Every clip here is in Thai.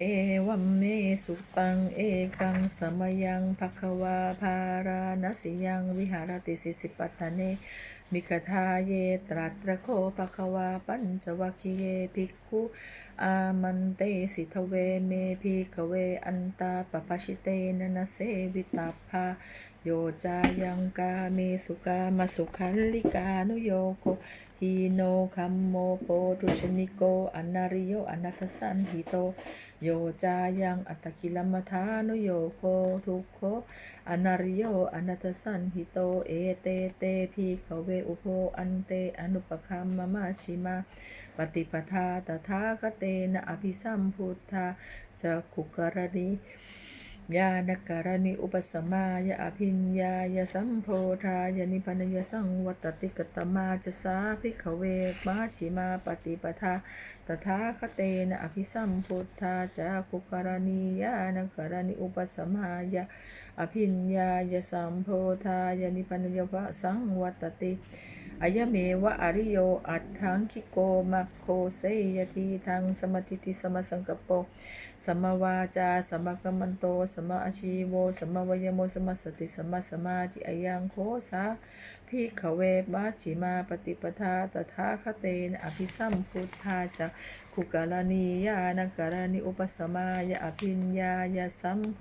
เอวัมเมสุปังเอกังสมยังภควาภาราณสิยังวิหารติสิสิปัตเนมิคทาเยตรัตระโคภควาปัญจวัคีเยภิกขุอามันเตสิทเวเมภิกเวอันตาปปชิเตนนเสวิตาภาโยจายังกาเมสุกามาสุขันลิกานุโยโคฮีโนคัมโมโปตุชนิโกอนาริโยอนัตสันหิโต โยจายังอัตคิลมัทานุโยโคทุกโคอนาริโยอนัตสันหิโตเอเตเตพีขเวอุโพอันเตอนุปคัมมะมาชิมาปฏิปทาตถาคเตนะอภิสัมพุทธาจะขุกรณี ยานการณิอุปสมายาอภิญญายสัมโพธายานิพนยสังวัตติกตมาจะสาภิกขเวมาชิมาปฏิปทาตถาคเตนะอภิสัมพุทธาจาคุกรณียานการณิอุปสมายาอภิญญายสัมโพธายานิพนยภสังวัตติ อายเมวะอริโย อัตถังคิโกมัคโคเสยทีทังสมติติสมสังกปโปสมวาจาสมกัมมันโตสมอาชีโวสมวยโมสมสติสมสมาธิอายังโคสาพิขเวมาชิมาปฏิปทาตถาคเตนะอภิสัมพุทธาจักขุกาลานียานัการณิอุปสมายาอภิญญายาสัมโพ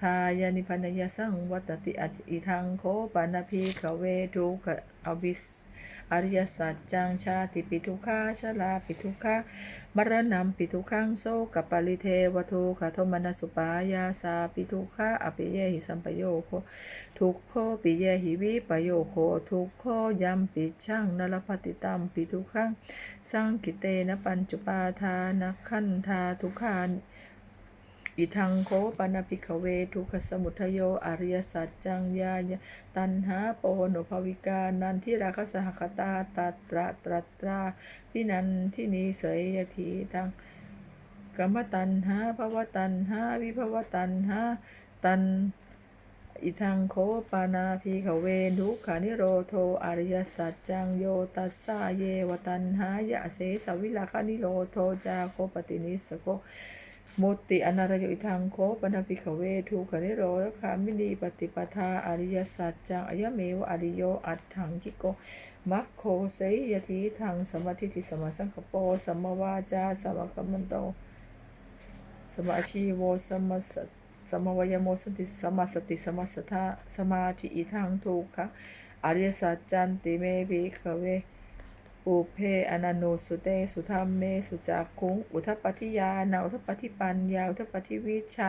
ทายานิพันยสังวัตติอิทังโคปานาภิขเวทุขอวิสอริยสัจจังชาติปิทุขาชลาปิทุขามรณะปิทุขังโสกัปปลิเทวทุขโทมนสุปายาสาปิทุขะอภิเยหิสัมปโยโคทุกโคปิเยหิวิปโยโคทุกโคยัมปิชังนรปฏิตัมปิทุขังสังกิเตนะปัญจุปาทานะขันธาทุขา อิทังโคปนาภิกเวทุกขสมุทโยอริยสัจจังยายตันหาโปโนภวิกานันทิราคสหคตาตัตระตรัตราพินันทินีเสยยทีตังกรรมตันหาภวตันหาวิภวตันหาตันอิทังโคปานาภิกขเวนุขานิโรโทอริยสัจจังโยตัสสาเยวตันหายะเสสวิลาคานิโรโทจาโคปตินิสโก โมติอนารโยอิทังโคปนาภิกขเวทุขานิโรคามินีปฏิปทาอริยสัจจังอายเมวอริโยอัตถังกิโกมัคโคเสยยทีทังสมทิติสมาสังคโปสัมมวาจาสมกัมมันโตสมาชีโวสมัสสสมวยโมสติสมาสติสมาสทาสมาธิอีทางทุกขะอริยสัจจันติเมภิกขเว อุเพอนันโนสุเตสุธรรมเมสุจักคุงอุทปปัทิยานาอุทปปัทิปัญญาอุทปปัทิวิชา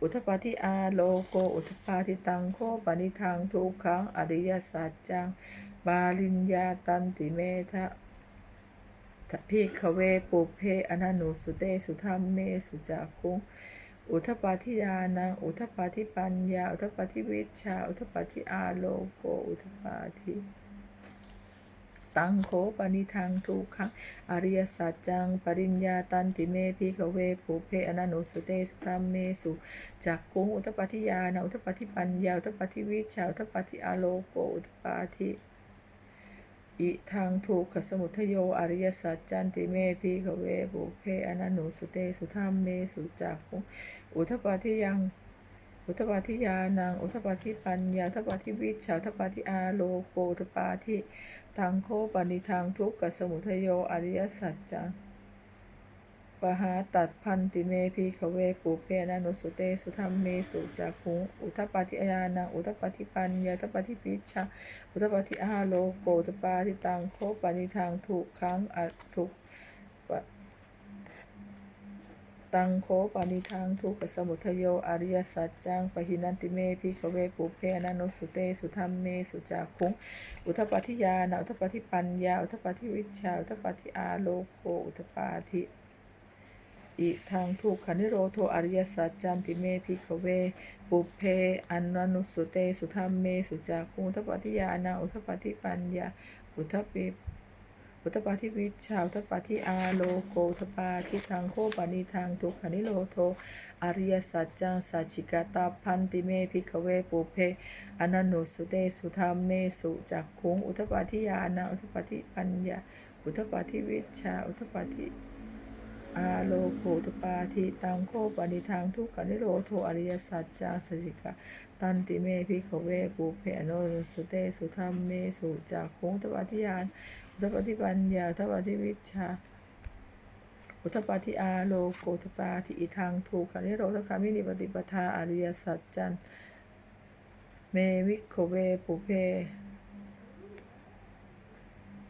อุทปปัทิอาโลโกอุทปปาทิตังโคปนิทางทุกขังอริยสัจจังบาลินยาตันติเมทะพิกเวปุเพอนันโนสุเตสุธรรมเมสุจักคุงอุทปปาทิยานังอุทปปาทิปัญญา อุทปปาทิวิชา อุทปปาทิอาโลโกอุทปาทิ ตังโคปนิทังทุกขังอริยสัจจังปริญญาตันติเมพิกเวปุเพอนันโนสุเตสุธรรมเมสุจักคุงอุทปาทิยานังอุทปาทิปัญญาอุทปาทิวิชาอุทปาทิอาโลโกอุทปาทิอิทางถูกขสมุทโยอริยสัจจันติเมพีขเวบุเพอนันโนสุเตสุธรรมเมสุจักขุงอุทปาทิยัง อุทปาทิยานัง อุทปาทิปัญญาอุทปาทิวิชชาอุทปาทิอาโลโกอุทปาทิทางโคปนิทางทุกขสมุทโยอริยสัจจังปหาตัดพันติเมพีขเวปุเพนันโนสุเตสุธรรมเมสุจักขุอุทปาทิยานังอุทปาทิปัญญาอุทปาทิวิชชาอุทปาทิอาโลโกอุทปาทิตังโคปานิทางถูกขังอทุก ตังโคปานิทางทุกขสมุทโยอริยสัจจังปะหินันติเมพิขเวปุเพอนันโนสุเตสุธรรมเมสุจักขุงอุทปาทิยานะอุทปาทิปัญญาอุทปาทิวิชาอุทปาทิอาโลโกอุทปาทิอิทางทุกขนิโรโทอริยสัจจันติเมพิขเว ปุเพอันนนุสุเตสุธรรมเมสุจักขุงอุทปาทิยานะอุทปาทิปัญญาอุทปิ อุทปาทิวิชชาอุทปาทิอาโลโกอุทปาทิทางโคปานิทางทุกขานิโรโทอริยสัจจังสัจจิกตาพันติเมพิขเวปุเพอนันโนสุเตสุธรรมเมสุจักขุงอุทปาทิยานาอุทปาทิปัญญาอุทปาทิวิชชาอุทปาทิ อาโลโกตุปาทิตังโคปนิทังทุกขนิโรโทอริยสัจจังสจิกาตันติเมพิขเวปุเพอโนสุเตสุธรรมเมสุจากโคงตปาทิยานอุตปาทิปัญญาอุตปาทิวิชชาอุทปาทิอาโลโกทปาทิอิทังถูกขันิโรธคามินิปฏิปทาอริยสัจจันเมวิโคเวปุเพ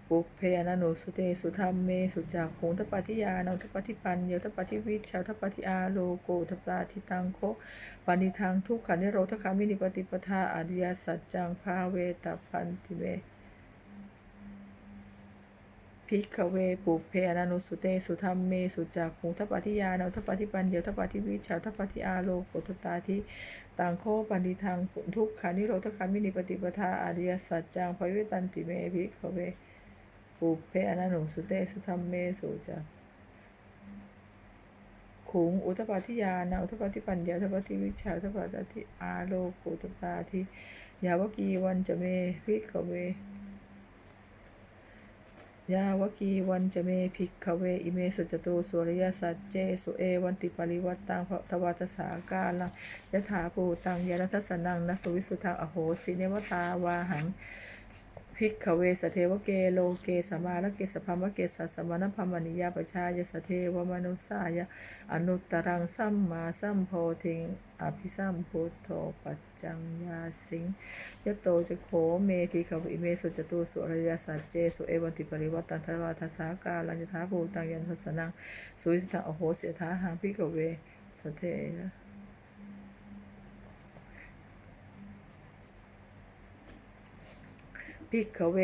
ปุเพอนันโนสุเตสุธรรมเมสุจักขงทปาทิยานาทปาทิปัญโยวทปาทิวิชชาทปาทิอาโลโกทปาทิตังโคปานิทังทุกขันิโรธคามินิปฏิปทาอาริยสัจจังภาเวตปันติเมพิกเวปุเพอนันุสุเตสุธรรมเมสุจักขุงทัปปฏิยานาทัปปฏิปัญโยวทัปปฏิวิชชาทัปปฏิอาโลโกตตาทิตังโคปันดิทังทุกขานิโรธคามินิปฏิปทาอาริยสัจจังภวิตันติเมพิกเว ปุเพอนันุสุเตสุธรรมเมสุจักขุงอุทปาทิยานาอุทปาทิปัญญาอุทปาทิวิชาอุทปาทิอาโลโกตตาทิยาวกีวันจะเมพิกเวยาวกีวันจะเมภิกขเวอิเมสุจตุสุริยสัจเจสุเอวันติปริวัตตังทวัตสากาลังยถาภูตังยานัทสนังนสวิสุทังอโหสิเนวตาวาหัง ภิกขเวสเทวเกโลเกสมาลเกสพามเกสสสมณพมนิยาปชายสเทวมนุสายะอนุตตรังสัมมาสัมโพธิงอภิสัมพุทโธปัจจังยาสิงยะโตจะโขเมพิขวิเมสุจตุสุริยสัจเจสุเอวันติปริวัตตันทวาทัสสากาลัญญทาภูตังยันทสนังสุวิสทังอโหเสียทาหังพิขเวสเทนะ พิขเว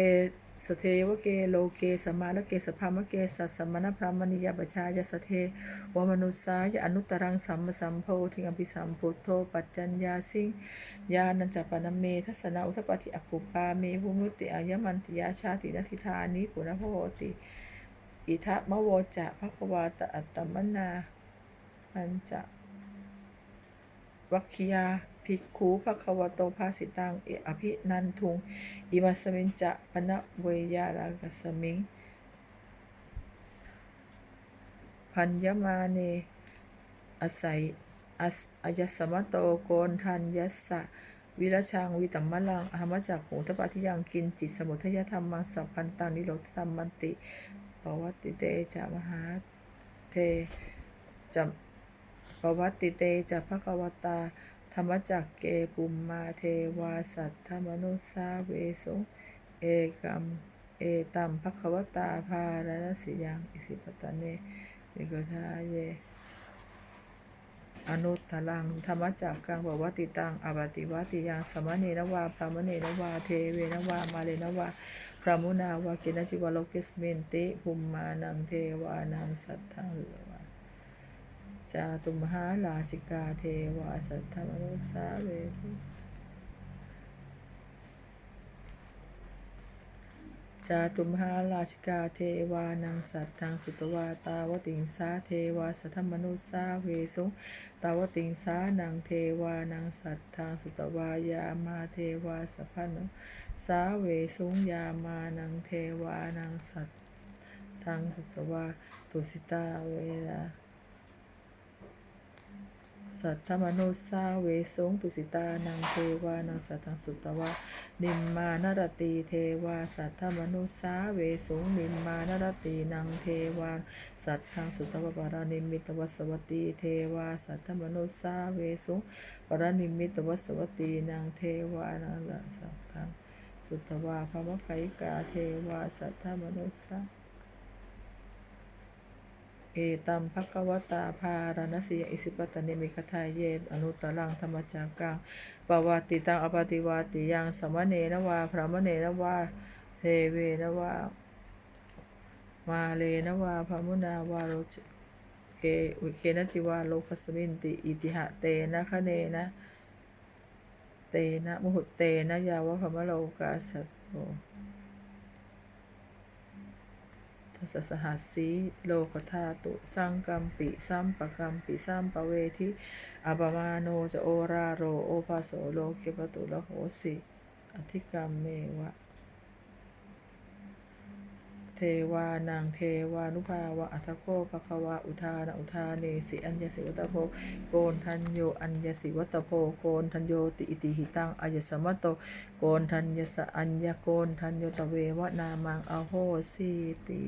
สเทวเกโลเกสมาลเกสพามเกสัสมณพรามณิยปชายสเทวมนุสายอนุตตรังสัมมสัมโพธิงอภิสัมพุทโธปัจจัญญาสิงยานันจปนเมทัสนาอุทปฏิอภุปาเมภุมุติอายมันติยาชาตินัทิธานิปุณพโหติอิทะมะโวจะภควาตอัตตมนาอันจะวัคคียา ภิกขุภควโตภาสิตังเออภินันทุง อิมัสมินจะปนะเวยาลากัสมิง พัญญมาเนอาศัยออายสสมะโตโกนทันยัสสะวิรชังวิตัมมะลังอหมจักขุงทปาทิยังกินจิตสมุทยธรรมังสัพพันตังนิโรธธรรมันติปวัตติเตจะมหาเทจะปวัตติเตจะภควตา ธรรมจักเกปุมมาเทวาสัทธมนุสาเวสุเอกัมเอตัมภควตาภารณสิยังอิสิปตะเนมิกทาเย อนุตตรังธรรมจักกังบวติตังอาบัติวติยังสมณเนวาพระมเนนวาเทเวนวามาเลนวาพระมุนาวากินจิวโลกิสมินติภุมมานังเทวานังสัทธัง จาตุมหาลาสิกาเทวาสัทธมนุสาเวทุจาตุมหาราชิกาเทวานังสัตตังสุตวาตาวติงสาเทวาสัทธมนุสาเวสุตาวติงสานังเทวานังสัตตังสุตวายามาเทวาสัพพนุสาเวสุงยามานังเทวานังสัตตังสุตวาตุสิตาเวลา สัทธมนุสาเวสงตุสิตานังเทวานังสัตตังสุตวะนิมมานรตีเทวาสัทธมนุสาเวสงนิมมานรตีนังเทวาสัทธังสุตวะปารานิมิตวสวัตตีเทวาสัทธมนุสาเวสงปารานิมิตวสวัตตีนังเทวานังสัทธังสุตวะพระมะไคกาเทวาสัทธมนุสา เอตัมภควตาภารณสียอิสิปตนิมิคทายเยอนุตตรังธรรมจักกังปวัติตังอปฏิวาติยังสมเณนวาพระมเณนวาเทเวนวามาเลนวาพระมุนาวาโรจเกวิเคนจิวาโลกัสมินติอิติหะเตนะคะเนนะเตนะมุหุเตนะยาวะพมโลกาสัตโต สสหัสสีโลกธาตุสังกัมปิสัมปกัมปิสัมปเวทิอัปมาโนจะโอราโรโอภาโสโลเกปตุละโหสิอธิกรรมเมวะ เทวานางเทวานุภาวะอัตถโคภควาอุทานอุทาเนสิอัญญสิวัตโพโกนทัญโยอัญญสิวัตโพโกนทัญโยติอิติหิตังอายสมัตโตโกนทัญญสะอัญญโกนทัญโยตเววนามังอโหสิติ